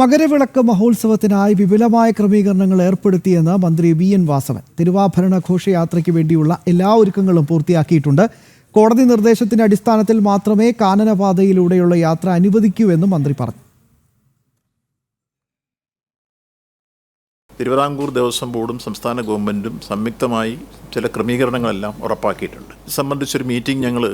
മകരവിളക്ക് മഹോത്സവത്തിനായി വിപുലമായ ക്രമീകരണങ്ങൾ ഏർപ്പെടുത്തിയെന്ന് മന്ത്രി വി എൻ വാസവൻ. തിരുവാഭരണ ഘോഷയാത്രയ്ക്ക് വേണ്ടിയുള്ള എല്ലാ ഒരുക്കങ്ങളും പൂർത്തിയാക്കിയിട്ടുണ്ട്. കോടതി നിർദ്ദേശത്തിന്റെ അടിസ്ഥാനത്തിൽ മാത്രമേ കാനനപാതയിലൂടെയുള്ള യാത്ര അനുവദിക്കൂ എന്നും മന്ത്രി പറഞ്ഞു. തിരുവിതാംകൂർ ദേവസ്വം ബോർഡും സംസ്ഥാന ഗവൺമെന്റും സംയുക്തമായി ചില ക്രമീകരണങ്ങളെല്ലാം ഉറപ്പാക്കിയിട്ടുണ്ട്. ഇത് സംബന്ധിച്ചൊരു മീറ്റിംഗ് ഞങ്ങൾ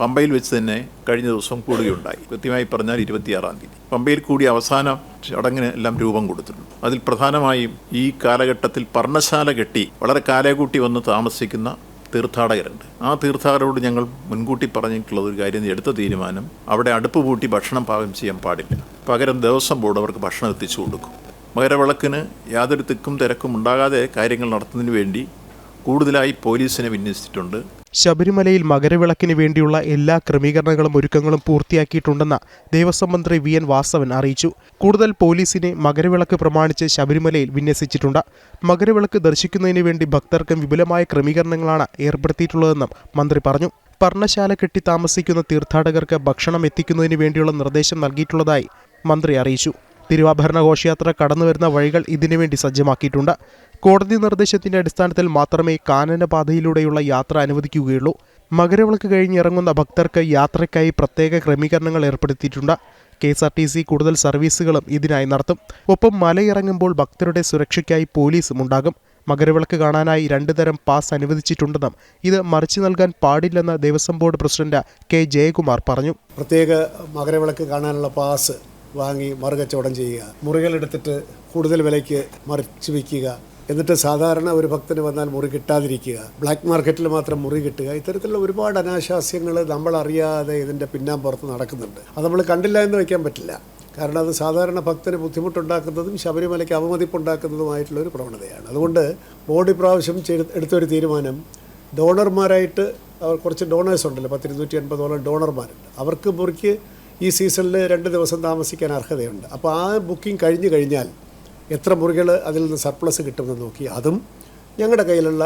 പമ്പയിൽ വെച്ച് തന്നെ കഴിഞ്ഞ ദിവസം കൂടുകയുണ്ടായി. കൃത്യമായി പറഞ്ഞാൽ ഇരുപത്തിയാറാം തീയതി. പമ്പയിൽ കൂടി അവസാന ചടങ്ങിന് എല്ലാം രൂപം കൊടുത്തിട്ടുണ്ട്. അതിൽ പ്രധാനമായും ഈ കാലഘട്ടത്തിൽ പർണശാല കെട്ടി വളരെ കാലേകൂട്ടി വന്ന് താമസിക്കുന്ന തീർത്ഥാടകരുണ്ട്. ആ തീർത്ഥാടകരോട് ഞങ്ങൾ മുൻകൂട്ടി പറഞ്ഞിട്ടുള്ള ഒരു കാര്യം എടുത്ത തീരുമാനം അവിടെ അടുപ്പ് പൂട്ടി ഭക്ഷണം പാകം ചെയ്യാൻ പാടില്ല. പകരം ദിവസം ബോർഡ് അവർക്ക് ഭക്ഷണം എത്തിച്ചു കൊടുക്കും. മകരവിളക്കിന് യാതൊരു തിക്കും തിരക്കും ഉണ്ടാകാതെ കാര്യങ്ങൾ നടത്തുന്നതിന് വേണ്ടി കൂടുതലായി പോലീസിനെ വിന്യസിച്ചിട്ടുണ്ട്. ശബരിമലയിൽ മകരവിളക്കിന് വേണ്ടിയുള്ള എല്ലാ ക്രമീകരണങ്ങളും ഒരുക്കങ്ങളും പൂർത്തിയാക്കിയിട്ടുണ്ടെന്ന് ദേവസ്വം മന്ത്രി വി എൻ വാസവൻ അറിയിച്ചു. കൂടുതൽ പോലീസിനെ മകരവിളക്ക് പ്രമാണിച്ച് ശബരിമലയിൽ വിന്യസിച്ചിട്ടുണ്ട്. മകരവിളക്ക് ദർശിക്കുന്നതിന് വേണ്ടി ഭക്തർക്കും വിപുലമായ ക്രമീകരണങ്ങളാണ് ഏർപ്പെടുത്തിയിട്ടുള്ളതെന്നും മന്ത്രി പറഞ്ഞു. പർണശാല കെട്ടി താമസിക്കുന്ന തീർത്ഥാടകർക്ക് ഭക്ഷണം എത്തിക്കുന്നതിന് വേണ്ടിയുള്ള നിർദ്ദേശം നൽകിയിട്ടുള്ളതായി മന്ത്രി അറിയിച്ചു. തിരുവാഭരണ ഘോഷയാത്ര കടന്നു വരുന്ന വഴികൾ ഇതിനുവേണ്ടി സജ്ജമാക്കിയിട്ടുണ്ട്. കോടതി നിർദ്ദേശത്തിന്റെ അടിസ്ഥാനത്തിൽ മാത്രമേ കാനനപാതയിലൂടെയുള്ള യാത്ര അനുവദിക്കുകയുള്ളൂ. മകരവിളക്ക് കഴിഞ്ഞിറങ്ങുന്ന ഭക്തർക്ക് യാത്രയ്ക്കായി പ്രത്യേക ക്രമീകരണങ്ങൾ ഏർപ്പെടുത്തിയിട്ടുണ്ട്. K S R T C കൂടുതൽ സർവീസുകളും ഇതിനായി നടത്തും. ഒപ്പം മലയിറങ്ങുമ്പോൾ ഭക്തരുടെ സുരക്ഷയ്ക്കായി പോലീസും ഉണ്ടാകും. മകരവിളക്ക് കാണാനായി രണ്ടു തരം പാസ് അനുവദിച്ചിട്ടുണ്ടെന്നും ഇത് മറിച്ചു നൽകാൻ പാടില്ലെന്ന് Devaswom board president K Jayakumar പറഞ്ഞു. പ്രത്യേക മകരവിളക്ക് കാണാനുള്ള പാസ് വാങ്ങി മറുകച്ചവടം ചെയ്യുക. മുറികളെടുത്തിട്ട് കൂടുതൽ വിലയ്ക്ക് മറിച്ച് വിൽക്കുക. എന്നിട്ട് സാധാരണ ഒരു ഭക്തന് വന്നാൽ മുറി കിട്ടാതിരിക്കുക. ബ്ലാക്ക് മാർക്കറ്റിൽ മാത്രം മുറി കിട്ടുക. ഇത്തരത്തിലുള്ള ഒരുപാട് അനാശാസ്യങ്ങൾ നമ്മൾ അറിയാതെ ഇതിന്റെ പിന്നാമ്പുറത്ത് നടക്കുന്നുണ്ട്. അത് നമ്മൾ കണ്ടില്ല എന്ന് വയ്ക്കാൻ പറ്റില്ല. കാരണം അത് സാധാരണ ഭക്തന് ബുദ്ധിമുട്ടുണ്ടാക്കുന്നതും ശബരിമലയ്ക്ക് അവമതിപ്പുണ്ടാക്കുന്നതുമായിട്ടുള്ള ഒരു പ്രവണതയാണ്. അതുകൊണ്ട് ബോർഡ് ഇപ്രാവശ്യം എടുത്തൊരു തീരുമാനം ഡോണർമാരായിട്ട് കുറച്ച് ഡോണേഴ്സ് ഉണ്ടല്ലോ പത്തിരുന്നൂറ്റി എൺപതോളം ഡോണർമാരുണ്ട് അവർക്ക് മുറിക്ക് ഈ സീസണിൽ രണ്ട് ദിവസം താമസിക്കാൻ അർഹതയുണ്ട്. അപ്പോൾ ആ ബുക്കിംഗ് കഴിഞ്ഞു കഴിഞ്ഞാൽ എത്ര മുറികൾ അതിൽ നിന്ന് സർപ്ലസ് കിട്ടുമെന്ന് നോക്കി അതും ഞങ്ങളുടെ കയ്യിലുള്ള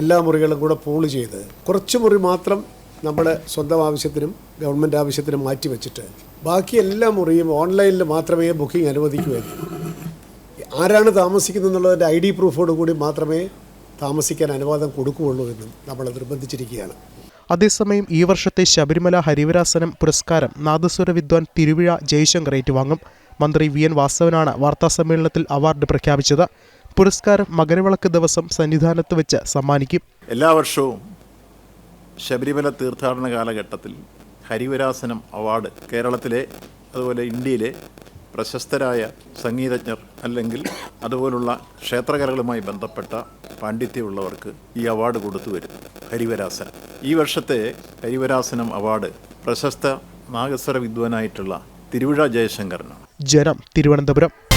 എല്ലാ മുറികളും കൂടെ പൂൾ ചെയ്ത് കുറച്ച് മുറി മാത്രം നമ്മുടെ സ്വന്തം ആവശ്യത്തിനും ഗവൺമെന്റ് ആവശ്യത്തിനും മാറ്റി വെച്ചിട്ട് ബാക്കി എല്ലാ മുറിയും ഓൺലൈനിൽ മാത്രമേ ബുക്കിംഗ് അനുവദിക്കുകയുള്ളൂ ആരാണ് താമസിക്കുന്നത് എന്നുള്ളതിന്റെ ഐ ഡി പ്രൂഫോട് കൂടി മാത്രമേ താമസിക്കാൻ അനുവാദം കൊടുക്കുകയുള്ളൂ എന്നും നമ്മൾ നിർബന്ധിച്ചിരിക്കുകയാണ്. അതേസമയം ഈ വർഷത്തെ ശബരിമല ഹരിവരാസനം പുരസ്കാരം നാദസ്വര വിദ്വാൻ തിരുവിഴ ജയശങ്കർ ഏറ്റുവാങ്ങും. മന്ത്രി വി എൻ വാസവനാണ് വാർത്താസമ്മേളനത്തിൽ അവാർഡ് പ്രഖ്യാപിച്ചത്. പുരസ്കാരം മകരവിളക്ക് ദിവസം സന്നിധാനത്ത് വെച്ച് സമ്മാനിക്കും. എല്ലാ വർഷവും ശബരിമല തീർത്ഥാടന കാലഘട്ടത്തിൽ ഹരിവരാസനം അവാർഡ് കേരളത്തിലെ അതുപോലെ ഇന്ത്യയിലെ പ്രശസ്തരായ സംഗീതജ്ഞർ അല്ലെങ്കിൽ അതുപോലുള്ള ക്ഷേത്രകലകളുമായി ബന്ധപ്പെട്ട പാണ്ഡിത്യമുള്ളവർക്ക് ഈ അവാർഡ് കൊടുത്തു വരുന്നു. ഹരിവരാസനം. ഈ വർഷത്തെ ഹരിവരാസനം അവാർഡ് പ്രശസ്ത നാഗസ്വര വിദ്വാനായിട്ടുള്ള തിരുവിഴ ജയശങ്കറിനാണ്. ജനം തിരുവനന്തപുരം.